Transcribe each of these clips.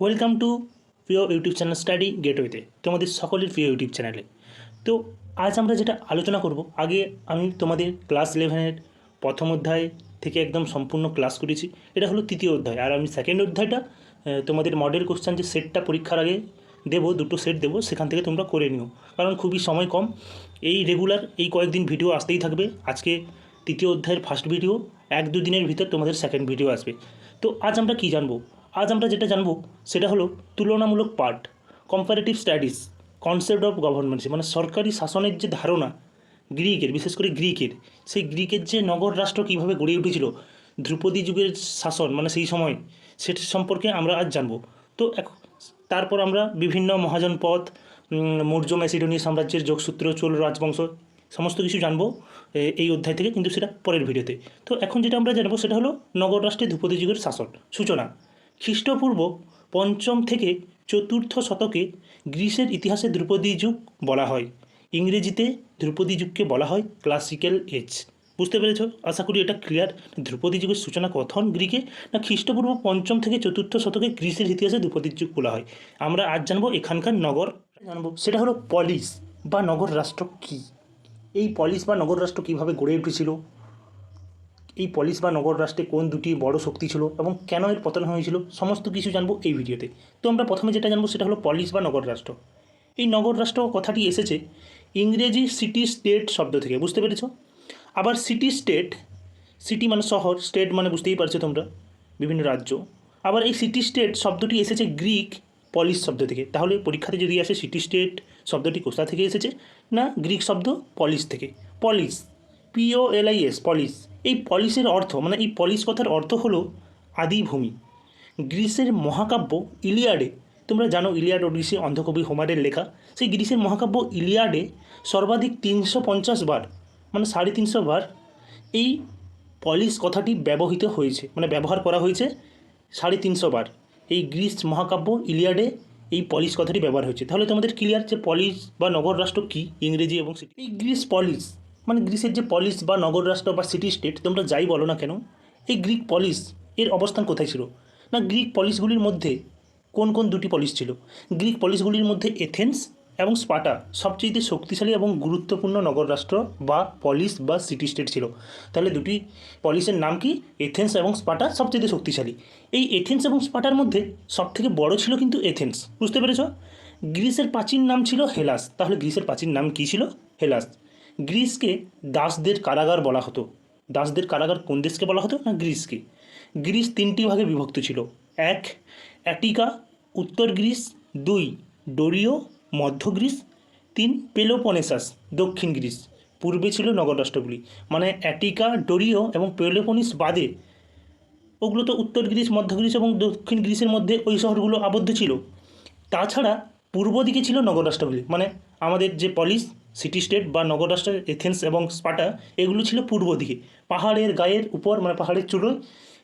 Welcome to প্রিয় YouTube channel study গেটওয়েতে তোমাদের সকলের প্রিয় ইউটিউব চ্যানেলে তো আজ আমরা যেটা আলোচনা করব, আগে আমি তোমাদের ক্লাস ইলেভেনের প্রথম অধ্যায় থেকে একদম সম্পূর্ণ ক্লাস করেছি। এটা হলো তৃতীয় অধ্যায়, আর আমি সেকেন্ড অধ্যায়টা তোমাদের মডেল কোশ্চেন যে সেটটা পরীক্ষার আগে দেবো, দুটো সেট দেবো, সেখান থেকে তোমরা করে নিও। কারণ খুবই সময় কম, এই রেগুলার এই কয়েকদিন ভিডিও আসতেই থাকবে। আজকে তৃতীয় অধ্যায়ের ফার্স্ট ভিডিও এক দু দিনের ভিতর তোমাদের সেকেন্ড ভিডিও আসবে। তো আজ আমরা কি জানব? আজ আমরা যেটা জানব সেটা হলো তুলনামূলক part comparative studies concept of গভর্নমেন্টসি মানে সরকারি শাসনের যে ধারণা গ্রিকের বিশেষ করে গ্রিকের সেই গ্রিকের যে নগর রাষ্ট্র কীভাবে গড়ে উঠেছিল ধ্রুপদী যুগের শাসন মানে সেই সময় সেটা সম্পর্কে আমরা আজ জানব। তো তারপর আমরা বিভিন্ন মহাজনপদ উম, মৌর্য ম্যাসিডোনিয়া সাম্রাজ্যের যোগসূত্র চোল রাজবংশ সমস্ত কিছু জানব এই অধ্যায় থেকে কিন্তু সেটা পরের ভিডিওতে। তো এখন যেটা আমরা জানব সেটা হলো নগর রাষ্ট্রে ধ্রুপদী যুগের শাসন সূচনা। খ্রিস্টপূর্ব পঞ্চম থেকে চতুর্থ শতকে গ্রিসের ইতিহাসে ধ্রুপদী যুগ বলা হয়। ইংরেজিতে ধ্রুপদী যুগকে বলা হয় ক্লাসিক্যাল এজ বুঝতে পেরেছ? আশা করি এটা ক্লিয়ার ধ্রুপদী যুগের সূচনা কথন গ্রিকে না খ্রিস্টপূর্ব পঞ্চম থেকে চতুর্থ শতকে গ্রিসের ইতিহাসে ধ্রুপদী যুগ বলা হয়। আমরা আজ জানব এখানকার নগর। জানব সেটা হলো পলিস বা নগর রাষ্ট্র কী? এই পলিস বা নগর রাষ্ট্র কীভাবে গড়ে উঠেছিল? এই পলিশ বা নগর রাষ্ট্রে কোন দুটি বড় শক্তি ছিল এবং কেন এর পতন হয়েছিল, সমস্ত কিছু জানব এই ভিডিওতে। তো আমরা প্রথমে যেটা জানব সেটা হলো পলিশ বা নগর রাষ্ট্র। এই নগর রাষ্ট্র কথাটি এসেছে ইংরেজি সিটি স্টেট শব্দ থেকে, বুঝতে পেরেছ? আবার সিটি স্টেট সিটি মানে শহর স্টেট মানে বুঝতেই পারছ তোমরা, বিভিন্ন রাজ্য। আবার এই সিটি স্টেট শব্দটি এসেছে গ্রিক পলিশ শব্দ থেকে। তাহলে পরীক্ষাতে যদি আসে সিটি স্টেট শব্দটি কোথা থেকে এসেছে? না গ্রিক শব্দ পলিশ থেকে। পলিশ পিও এলআইএস পলিস এই পলিসের অর্থ মানে এই পলিস কথার অর্থ হলো আদিভূমি। গ্রিসের মহাকাব্য ইলিয়াডে, তোমরা জানো ইলিয়াড ওডিসি অন্ধকবি হোমারের লেখা। সেই গ্রিসের মহাকাব্য ইলিয়াডে সর্বাধিক তিনশো পঞ্চাশ বার মানে সাড়ে তিনশো বার এই পলিস কথাটি ব্যবহৃত হয়েছে মানে ব্যবহার করা হয়েছে সাড়ে তিনশো বার। এই গ্রিস মহাকাব্য ইলিয়াডে এই পলিস কথাটি ব্যবহার হয়েছে। তাহলে তোমাদের ক্লিয়ার যে পলিস বা নগর রাষ্ট্র কী? ইংরেজি এবং এই গ্রিস পলিস মানে গ্রিসের যে পলিস বা নগর রাষ্ট্র বা সিটি স্টেট তোমরা যাই বলো না কেন, এই গ্রিক পলিস এর অবস্থান কোথায় ছিল? না, গ্রিক পলিসগুলির মধ্যে কোন কোন দুটি পলিস ছিল? গ্রিক পলিসগুলির মধ্যে এথেন্স এবং স্পাটা সবচেয়ে শক্তিশালী এবং গুরুত্বপূর্ণ নগর রাষ্ট্র বা পলিস বা সিটি স্টেট ছিল। তাহলে দুটি পলিসের নাম কি? এথেন্স এবং স্পাটা সবচেয়ে শক্তিশালী। এই এথেন্স এবং স্পাটার মধ্যে সবথেকে বড় ছিল কিন্তু এথেন্স বুঝতে পেরেছ? গ্রিসের প্রাচীন নাম ছিল হেলাস তাহলে গ্রিসের প্রাচীন নাম কী ছিল? হেলাস গ্রিসকে দাসদের কারাগার বলা হতো। দাসদের কারাগার কোন দেশকে বলা হতো? না, গ্রিসকে। গ্রিস তিনটি ভাগে বিভক্ত ছিল। এক, অ্যাটিকা, উত্তর গ্রিস। দুই ডোরিও মধ্য গ্রিস। তিন, পেলোপনেসাস, দক্ষিণ গ্রিস। পূর্বে ছিল নগর রাষ্ট্রগুলি মানে অ্যাটিকা ডোরিও এবং পেলোপনিস বাদে ওগুলো তো উত্তর গ্রিস, মধ্য গ্রিস এবং দক্ষিণ গ্রিসের মধ্যে ওই শহরগুলো আবদ্ধ ছিল। তাছাড়া পূর্ব দিকে ছিল নগর রাষ্ট্রগুলি মানে আমাদের যে পলিস সিটি স্টেট বা নগর রাষ্ট্রের এথেন্স এবং স্পাটা, এগুলো ছিল পূর্ব দিকে। পাহাড়ের গায়ের উপর মানে পাহাড়ের চূড়োয়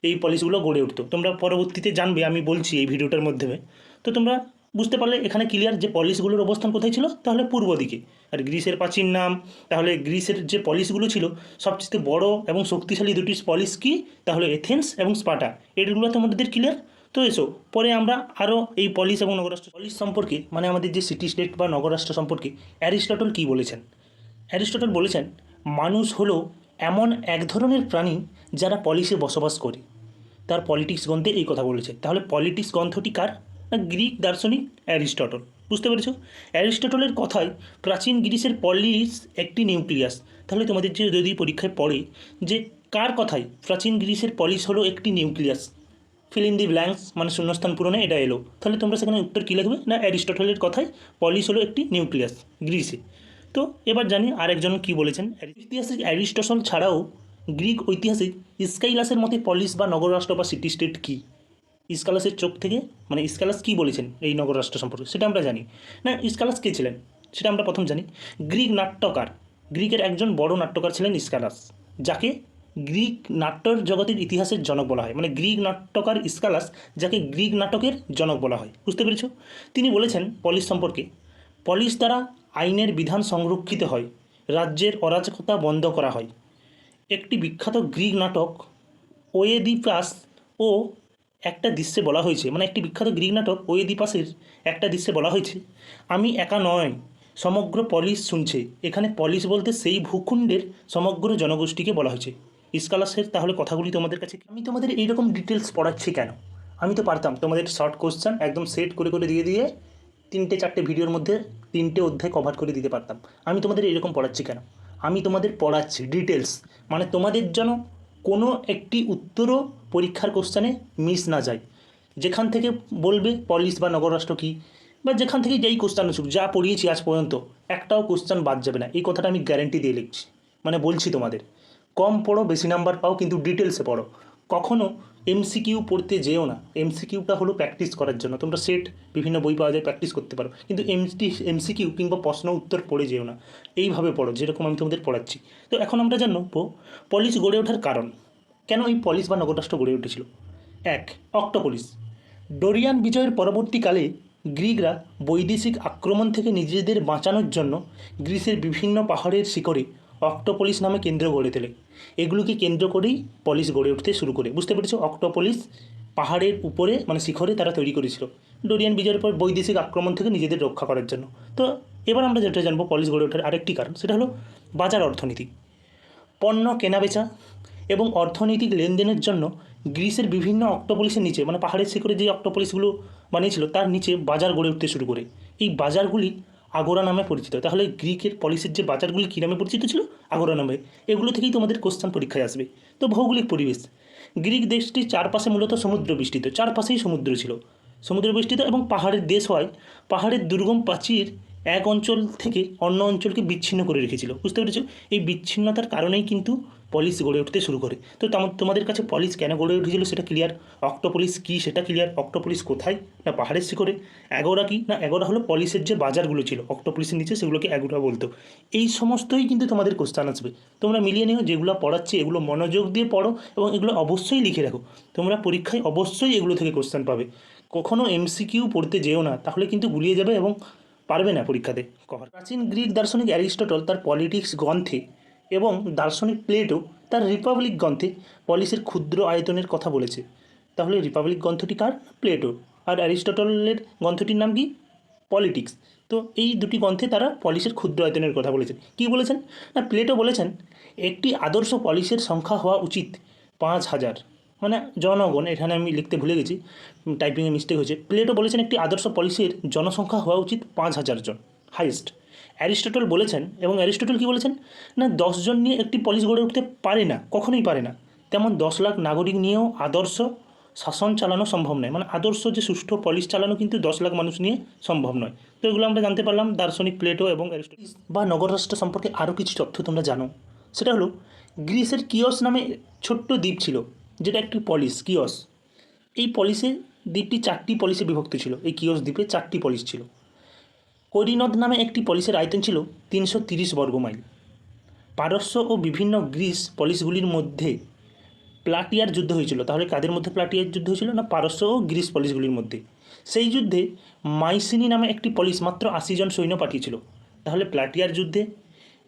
এই পলিসগুলো গড়ে উঠতো। তোমরা পরবর্তীতে জানবে, আমি বলছি এই ভিডিওটার মাধ্যমে। তো তোমরা বুঝতে পারলে এখানে ক্লিয়ার যে পলিসগুলোর অবস্থান কোথায় ছিল? তাহলে পূর্ব দিকে। আর গ্রিসের প্রাচীন নাম, তাহলে গ্রিসের যে পলিসগুলো ছিল, সবচেয়ে বড় এবং শক্তিশালী দুটি পলিস কি? তাহলে এথেন্স এবং স্পাটা। এগুলো তোমাদের ক্লিয়ার তো এসো, পরে আমরা আরও এই পলিস এবং নগরাষ্ট্র পলিস সম্পর্কে মানে আমাদের যে সিটি স্টেট বা নগরাষ্ট্র সম্পর্কে অ্যারিস্টটল কী বলেছেন? অ্যারিস্টটল বলেছেন, মানুষ হলো এমন এক ধরনের প্রাণী যারা পলিসে বসবাস করে। তার পলিটিক্স গ্রন্থে এই কথা বলেছে। তাহলে পলিটিক্স গ্রন্থটি কার? না, গ্রিক দার্শনিক অ্যারিস্টটল। বুঝতে পেরেছ? অ্যারিস্টটলের কথায় প্রাচীন গ্রিসের পলিস একটি নিউক্লিয়াস। তাহলে তোমাদের যে যদি পরীক্ষায় পড়ে যে কার কথায় প্রাচীন গ্রিসের পলিস হলো একটি nucleus? Fill in the blanks মানে শূন্যস্থান পূরণে এটা এলো। তাহলে তোমরা সেখানে উত্তর কী লিখবে? না, অ্যারিস্টটলের কথায় পলিস হলো একটি নিউক্লিয়াস, গ্রিসে। তো এবার জানি আরেকজন কি বলেছেন। ঐতিহাসিক অ্যারিস্টটল ছাড়াও গ্রিক ঐতিহাসিক ইস্কাইলাসের মতে পলিস বা নগররাষ্ট্র বা সিটি স্টেট কী? ইস্কালাসের চোখ থেকে মানে ইস্কালাস কী বলেছেন এই নগর রাষ্ট্র সম্পর্কে? সেটা আমরা জানি। না ইস্কালাস কে ছিলেন? সেটা আমরা প্রথম জানি। গ্রিক নাট্যকার, গ্রিকের একজন বড় নাট্যকার ছিলেন ইস্কালাস যাকে গ্রিক নাট্যর জগতের ইতিহাসের জনক বলা হয়। মানে গ্রিক নাট্যকার ইস্কালাস, যাকে গ্রিক নাটকের জনক বলা হয়। বুঝতে পেরেছ? তিনি বলেছেন পলিস সম্পর্কে পলিস দ্বারা আইনের বিধান সংরক্ষিত হয়, রাজ্যের অরাজকতা বন্ধ করা হয়। একটি বিখ্যাত গ্রিক নাটক, ওয়েদিপাস ও একটা দৃশ্যে বলা হয়েছে। মানে একটি বিখ্যাত গ্রিক নাটক, ওয়েদিপাসের একটা দৃশ্যে বলা হয়েছে, আমি একা নয়, সমগ্র পলিশ শুনছে। এখানে পলিশ বলতে সেই ভূখণ্ডের সমগ্র জনগোষ্ঠীকে বলা হয়েছে। ইস্কালাসের তাহলে কথাগুলি তোমাদের কাছে আমি তোমাদের এইরকম ডিটেলস পড়াচ্ছি কেন? আমি তো পারতাম। তোমাদের শর্ট কোশ্চেন একদম সেট করে করে দিয়ে দিয়ে তিনটে চারটে ভিডিওর মধ্যে তিনটে অধ্যায় কভার করে দিতে পারতাম। আমি তোমাদের এরকম পড়াচ্ছি কেন? আমি তোমাদের পড়াচ্ছি ডিটেলস মানে তোমাদের যেন কোনো একটি উত্তরও পরীক্ষার কোশ্চেনে মিস না যায়। যেখান থেকে বলবে পলিশ বা নগররাষ্ট্র কী, বা যেখান থেকে যেই কোশ্চেন আসুক, যা পড়িয়েছি আজ পর্যন্ত, একটাও কোশ্চেন বাদ যাবে না। এই কথাটা আমি গ্যারেন্টি দিয়ে লিখছি। মানে বলছি তোমাদের। কম পড়ো, বেশি নাম্বার পাও, কিন্তু ডিটেলসে পড়ো। কখনো এমসিকিউ পড়তে যেও না। এমসিকিউটা হলো প্র্যাকটিস করার জন্য। তোমরা সেট বিভিন্ন বই পাওয়া যায় প্র্যাকটিস করতে পারো। কিন্তু এমসটি এমসিকিউ কিংবা প্রশ্ন উত্তর পড়ে যেও না। এইভাবে পড়ো, যেরকম আমি তোমাদের পড়াচ্ছি। তো এখন আমরা জানব পলিশ গড়ে ওঠার কারণ। কেন এই পলিশ বা নগররাষ্ট্র গড়ে উঠেছিল? এক অক্টোপলিস ডোরিয়ান বিজয়ের পরবর্তীকালে গ্রিকরা বৈদেশিক আক্রমণ থেকে নিজেদের বাঁচানোর জন্য গ্রিসের বিভিন্ন পাহাড়ের শিখরে অক্টোপলিস নামে কেন্দ্র গড়ে তোলে। এগুলোকে কেন্দ্র করেই পলিশ গড়ে উঠতে শুরু করে। বুঝতে পেরেছ? অক্টোপলিস পাহাড়ের উপরে মানে শিখরে, তারা তৈরি করেছিল। ডোরিয়ান বিজয়ের পর বৈদেশিক আক্রমণ থেকে নিজেদের রক্ষা করার জন্য। তো এবার আমরা যেটা জানব, পলিশ গড়ে ওঠার আরেকটি কারণ। সেটা হলো বাজার অর্থনীতি। পণ্য কেনাবেচা এবং অর্থনৈতিক লেনদেনের জন্য গ্রিসের বিভিন্ন অক্টোপলিসের নিচে মানে পাহাড়ের শিখরে যে অক্টোপলিসগুলো বানিয়েছিল, তার নিচে বাজার গড়ে উঠতে শুরু করে। এই বাজারগুলি আগোরা নামে পরিচিত। তাহলে গ্রিকের পলিসির যে বাজারগুলি কী নামে পরিচিত ছিল? আগোরা নামে। এগুলো থেকেই তোমাদের কোশ্চেন পরীক্ষায় আসবে। তো ভৌগোলিক পরিবেশ। গ্রিক দেশটির চারপাশে মূলত সমুদ্র বেষ্টিত। চারপাশেই সমুদ্র ছিল। সমুদ্র বেষ্টিত এবং পাহাড়ের দেশ হয় পাহাড়ের দুর্গম প্রাচীর এক অঞ্চল থেকে অন্য অঞ্চলকে বিচ্ছিন্ন করে রেখেছিল। বুঝতে পেরেছ? এই বিচ্ছিন্নতার কারণেই কিন্তু পলিশ গড়ে উঠতে শুরু করে। তো তোমাদের কাছে পলিশ কেন গড়ে উঠেছিল সেটা ক্লিয়ার অক্টোপলিস কী সেটা ক্লিয়ার অক্টোপলিস কোথায়? না পাহাড়ের শিখরে এগোরা কি? না এগোরা হলো পলিশের যে বাজারগুলো ছিল অক্টোপলিসের নিচে সেগুলোকে এগোরা বলতো। এই সমস্তই কিন্তু তোমাদের কোশ্চান আসবে। তোমরা মিলিয়ে নিও, যেগুলো পড়াচ্ছি এগুলো মনোযোগ দিয়ে পড়ো এবং এগুলো অবশ্যই লিখে রাখো। তোমরা পরীক্ষায় অবশ্যই এগুলো থেকে কোশ্চেন পাবে। কখনো এমসিকিউ পড়তে যেও না, তাহলে কিন্তু গুলিয়ে যাবে এবং পারবে না পরীক্ষাতে। কভার। প্রাচীন গ্রিক দার্শনিক অ্যারিস্টটল তার পলিটিক্স গ্রন্থে এবং দার্শনিক প্লেটো তার রিপাবলিক গ্রন্থে পলিসের ক্ষুদ্র আয়তনের কথা বলেছে। তাহলে রিপাবলিক গ্রন্থটি কার? প্লেটো। আর অ্যারিস্টটলের গ্রন্থটির নাম কি? পলিটিক্স। তো এই দুটি গ্রন্থে তারা পলিসের ক্ষুদ্র আয়তনের কথা বলেছেন। কী বলেছেন? না, প্লেটো বলেছেন, একটি আদর্শ পলিসের সংখ্যা হওয়া উচিত পাঁচ হাজার। মানে জনগণ, এখানে আমি লিখতে ভুলে গেছি, টাইপিংয়ে মিস্টেক হয়েছে। প্লেটো বলেছেন, একটি আদর্শ পলিসির জনসংখ্যা হওয়া উচিত পাঁচ হাজার জন হাইয়েস্ট অ্যারিস্টটল বলেছেন, এবং অ্যারিস্টটল কি বলেছেন? না দশজন নিয়ে একটি পলিস গড়ে উঠতে পারে না, কখনোই পারে না। তেমন দশ লাখ নাগরিক নিয়েও আদর্শ শাসন চালানো সম্ভব নয়। মানে আদর্শ যে সুষ্ঠু পলিস চালানো কিন্তু দশ লাখ মানুষ নিয়ে সম্ভব নয়। তো এগুলো আমরা জানতে পারলাম, দার্শনিক প্লেটো এবং অ্যারিস্টটল। বা নগররাষ্ট্র সম্পর্কে আরও কিছু তথ্য তোমরা জানো। সেটা হলো, গ্রিসের কিয়স নামে ছোট্ট দ্বীপ ছিল, যেটা একটি পলিস কিয়স। এই পলিসে দ্বীপটি চারটি পলিসে বিভক্ত ছিল। এই কিয়স দ্বীপে চারটি পলিস ছিল। কৈরিনদ নামে একটি পলিসের আয়তন ছিল তিনশো তিরিশ বর্গমাইল পারস্য ও বিভিন্ন গ্রিস পলিসগুলির মধ্যে প্লাটিয়ার যুদ্ধ হয়েছিল। তাহলে কাদের মধ্যে প্লাটিয়ার যুদ্ধ হয়েছিল না পারস্য ও গ্রিস পলিসগুলির মধ্যে? সেই যুদ্ধে মাইসিনি নামে একটি পলিস মাত্র আশি জন সৈন্য পাঠিয়েছিল। তাহলে প্লাটিয়ার যুদ্ধে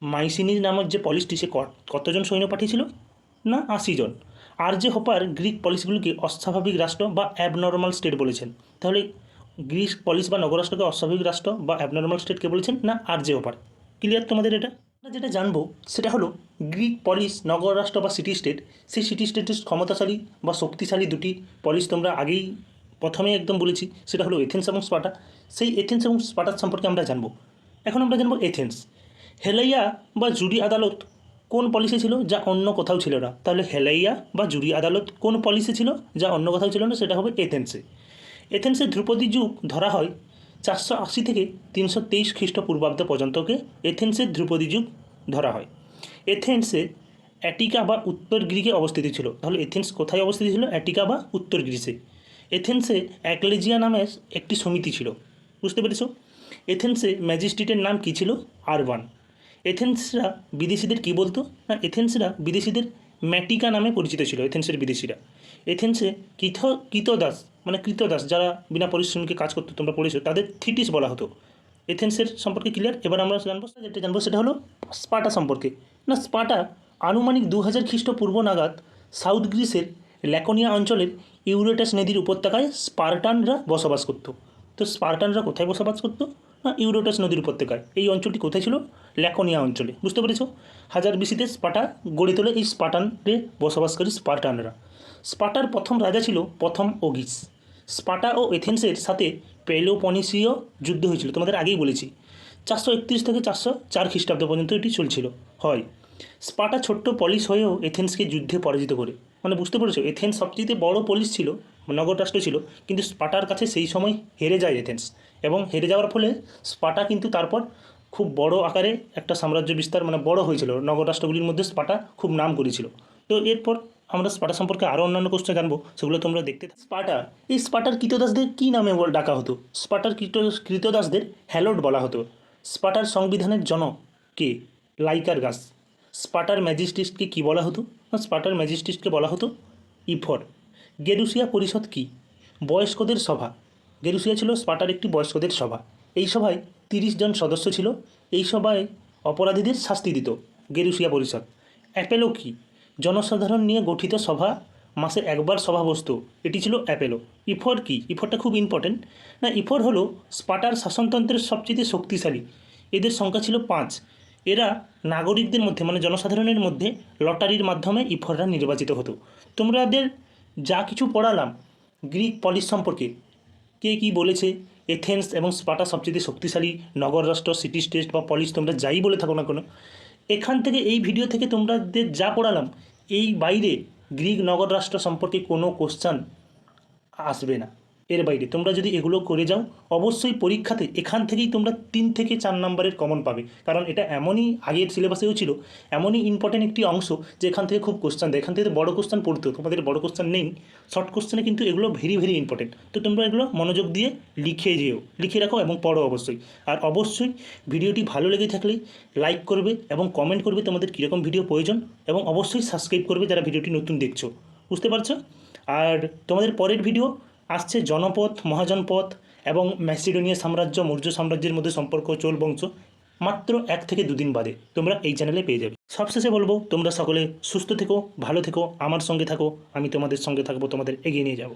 মাইসিনি নামক যে পলিসটি সে কতজন সৈন্য পাঠিয়েছিল? না, আশি জন। আর যে হোপার গ্রিক পলিসগুলিকে অস্বাভাবিক রাষ্ট্র বা অ্যাবনর্মাল স্টেট বলেছেন। তাহলে গ্রিস পলিস বা নগরাষ্ট্রকে অস্বাভাবিক রাষ্ট্র বা অ্যাবনর্মাল স্টেটকে বলেছেন না আর যে হোপার ক্লিয়ার তোমাদের এটা? আমরা যেটা জানব সেটা হলো গ্রিক পলিস নগররাষ্ট্র বা সিটি স্টেট সেই সিটি স্টেটের ক্ষমতাশালী বা শক্তিশালী দুটি পলিস তোমরা আগেই প্রথমে একদম বলেছি, সেটা হলো এথেন্স এবং স্পার্টা সেই এথেন্স এবং স্পার্টার সম্পর্কে আমরা জানব। এখন আমরা জানব এথেন্স হেলাইয়া বা জুরি আদালত কোন পলিসি ছিল যা অন্য কোথাও ছিল না? তাহলে হেলাইয়া বা জুরি আদালত কোন পলিসি ছিল যা অন্য কোথাও ছিল না? সেটা হবে এথেন্সে এথেন্সের ধ্রুপদী যুগ ধরা হয় চারশো আশি থেকে তিনশো তেইশ খ্রিস্টপূর্বাব্দ পর্যন্তকে। এথেন্সের ধ্রুপদী যুগ ধরা হয়। এথেন্সে অ্যাটিকা বা উত্তর গ্রিকে অবস্থিত ছিল। তাহলে এথেন্স কোথায় অবস্থিত ছিল? অ্যাটিকা বা উত্তর গ্রিসে। এথেন্সে অ্যাকলেজিয়া নামের একটি সমিতি ছিল। বুঝতে পেরেছ? এথেন্সে ম্যাজিস্ট্রেটের নাম কী ছিল? আরবান এথেন্সরা বিদেশিদের কী বলতো? না, এথেন্সরা বিদেশিদের ম্যাটিকা নামে পরিচিত ছিল, এথেন্সের বিদেশিরা। এথেন্সে কিথ কৃতদাস মানে কৃতদাস যারা বিনা পরিশ্রমকে কাজ করতো, তোমরা পড়েছো, তাদের থিটিস বলা হতো। এথেন্সের সম্পর্কে ক্লিয়ার এবার আমরা জানব, যেটা জানব সেটা হলো স্পাটা সম্পর্কে। না, স্পাটা আনুমানিক দু হাজার খ্রিস্টপূর্ব নাগাদ সাউথ গ্রিসের ল্যাকোনিয়া অঞ্চলের ইউরেটাস নদীর উপত্যকায় স্পার্টানরা বসবাস করতো। তো স্পার্টানরা কোথায় বসবাস করতো? না, ইউরেটাস নদীর উপত্যকায়। এই অঞ্চলটি কোথায় ছিল? ল্যাকোনিয়া অঞ্চলে। বুঝতে পেরেছ? হাজার বিসিতে স্পাটা গড়ে তোলে এই স্পাটানে বসবাসকারী স্পার্টানরা। স্পাটার প্রথম রাজা ছিল প্রথম ওগিস। স্পাটা ও এথেন্সের সাথে পেলোপনিসীয় যুদ্ধ হয়েছিল। তোমাদের আগেই বলেছি। চারশো একত্রিশ থেকে চারশো চার খ্রিস্টাব্দ পর্যন্ত এটি চলছিল। হয়। স্পাটা ছোট্ট পলিশ হয়েও এথেন্সকে যুদ্ধে পরাজিত করে। মানে বুঝতে পেরেছ, এথেন্স সবচেয়ে বড় পলিশ ছিল নগর রাষ্ট্র ছিল, কিন্তু স্পাটার কাছে সেই সময় হেরে যায় এথেন্স। এবং হেরে যাওয়ার ফলে স্পাটা কিন্তু তারপর খুব বড় আকারে একটা সাম্রাজ্য বিস্তার মানে বড় হয়েছিল। নগর রাষ্ট্রগুলির মধ্যে স্পাটা খুব নাম করেছিল। তো এরপর আমরা স্পাটা সম্পর্কে আরও অন্যান্য কোশ্চেন জানব, সেগুলো তোমরা দেখতে। স্পাটা, এই স্পাটার কৃতদাসদের কী নামে ডাকা হতো? স্পাটার কৃত কৃতদাসদের হ্যালোড বলা হতো। স্পাটার সংবিধানের জনক কে? লাইকার গাছ স্পাটার ম্যাজিস্ট্রেটকে কী বলা হতো? না, স্পাটার ম্যাজিস্ট্রেটকে বলা হতো ইফর। গেরুসিয়া পরিষদ কী? বয়স্কদের সভা। গেরুসিয়া ছিল স্পাটার একটি বয়স্কদের সভা। এই সভায় তিরিশ জন সদস্য ছিল। এই সভায় অপরাধীদের শাস্তি দিত গেরুসিয়া পরিষদ। অ্যাপেলো কী? জনসাধারণ নিয়ে গঠিত সভা মাসে একবার সভা বসতো এটি ছিল অ্যাপেলো। ইফর কি? ইফরটা খুব ইম্পর্টেন্ট না, ইফর হলো স্পাটার শাসনতন্ত্রের সবচেয়ে শক্তিশালী। এদের সংখ্যা ছিল পাঁচ। এরা নাগরিকদের মধ্যে মানে জনসাধারণের মধ্যে লটারির মাধ্যমে ইফররা নির্বাচিত হতো। তোমাদের যা কিছু পড়ালাম গ্রিক পলিস সম্পর্কে, কে কী বলেছে, এথেন্স এবং স্পাটা সবচেয়ে শক্তিশালী, নগর রাষ্ট্র, সিটি স্টেট বা পলিশ, তোমরা যাই বলে থাকো না কোনো এখান থেকে এই ভিডিও থেকে তোমরা যা পড়ালাম, এই বাইরে গ্রিক নগর রাষ্ট্র সম্পর্কে কোনো কোশ্চান আসবে না। এর বাইরে। তোমরা যদি এগুলো করে যাও, অবশ্যই পরীক্ষাতে এখান থেকেই তোমরা তিন থেকে চার নম্বরের কমন পাবে। কারণ এটা এমনই আগের সিলেবাসেও ছিল, এমনই ইম্পর্টেন্ট একটি অংশ যে এখান থেকে খুব কোশ্চান দেয় এখান থেকে বড় কোশ্চান পড়তো তোমাদের বড় কোশ্চান নেই শর্ট কোশ্চেনে কিন্তু এগুলো ভেরি ভেরি ইম্পর্টেন্ট তো তোমরা এগুলো মনোযোগ দিয়ে লিখে যেও, লিখে রাখো এবং পড়ো অবশ্যই। আর অবশ্যই ভিডিওটি ভালো লেগে থাকলে লাইক করবে এবং কমেন্ট করবে তোমাদের কীরকম ভিডিও প্রয়োজন এবং অবশ্যই সাবস্ক্রাইব করবে যারা ভিডিওটি নতুন দেখছ। বুঝতে পারছ? আর তোমাদের পরের ভিডিও আসছে জনপথ, মহাজনপথ এবং ম্যাসিডোনিয়া সাম্রাজ্য, মৌর্য সাম্রাজ্যের মধ্যে সম্পর্ক, চোল, বংশ মাত্র এক থেকে দুদিন বাদে। তোমরা এই চ্যানেলে পেয়ে যাবে। সবশেষে বলব, তোমরা সকলে সুস্থ থেকো, ভালো থেকো, আমার সঙ্গে থাকো, আমি তোমাদের সঙ্গে থাকব, তোমাদের এগিয়ে নিয়ে যাব।